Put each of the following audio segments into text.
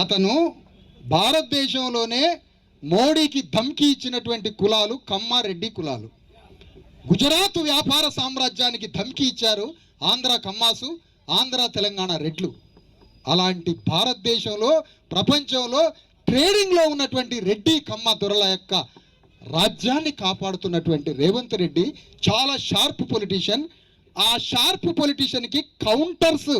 అతను భారతదేశంలోనే మోడీకి ధమ్కి ఇచ్చినటువంటి కులాలు కమ్మారెడ్డి కులాలు. గుజరాత్ వ్యాపార సామ్రాజ్యానికి ధమ్కి ఇచ్చారు ఆంధ్ర కమ్మాసు ఆంధ్ర తెలంగాణ రెడ్లు. అలాంటి భారతదేశంలో ప్రపంచంలో ట్రేడింగ్లో ఉన్నటువంటి రెడ్డి కమ్మ దొరల యొక్క రాజ్యాన్ని కాపాడుతున్నటువంటి రేవంత్ రెడ్డి చాలా షార్ప్ పొలిటీషియన్. ఆ షార్ప్ పొలిటీషియన్కి కౌంటర్స్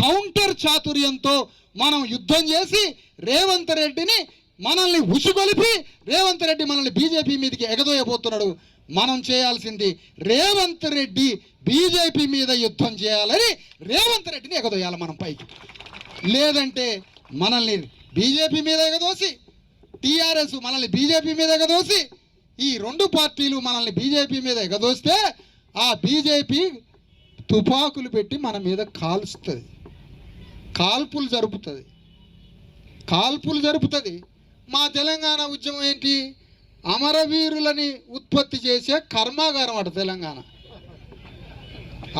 కౌంటర్ చాతుర్యంతో మనం యుద్ధం చేసి రేవంత్ రెడ్డిని మనల్ని ఉసుగొలిపి రేవంత్ రెడ్డి మనల్ని బీజేపీ మీదకి ఎగదోయబోతున్నాడు. మనం చేయాల్సింది రేవంత్ రెడ్డి బీజేపీ మీద యుద్ధం చేయాలని రేవంత్ రెడ్డిని ఎగదోయాలి మనం పైకి. లేదంటే మనల్ని బీజేపీ మీద ఎగదోసి టీఆర్ఎస్ మనల్ని బీజేపీ మీద ఎగదోసి ఈ రెండు పార్టీలు మనల్ని బీజేపీ మీద ఎగదోస్తే ఆ బీజేపీ తుపాకులు పెట్టి మన మీద కాలుస్తుంది. కాల్పులు జరుపుతుంది. కాల్పులు జరుపుతుంది. మా తెలంగాణ ఉద్యమం ఏంటి? అమరవీరులని ఉత్పత్తి చేసే కర్మాగారం అట తెలంగాణ.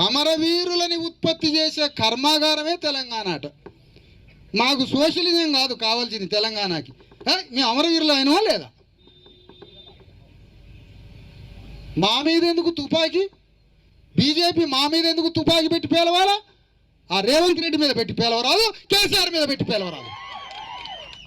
అమరవీరులని ఉత్పత్తి చేసే కర్మాగారమే తెలంగాణ అట. మాకు సోషలిజం కాదు కావాల్సింది తెలంగాణకి. మీ అమరవీరులు అయినవా లేదా? మా మీద ఎందుకు తుపాకీ? బీజేపీ మా మీద ఎందుకు తుపాకీ పెట్టి పేలవాలా? ఆ రేవంత్ రెడ్డి మీద పెట్టి పేలవరాదు కేసీఆర్ మీద పెట్టి పేలవరాదు.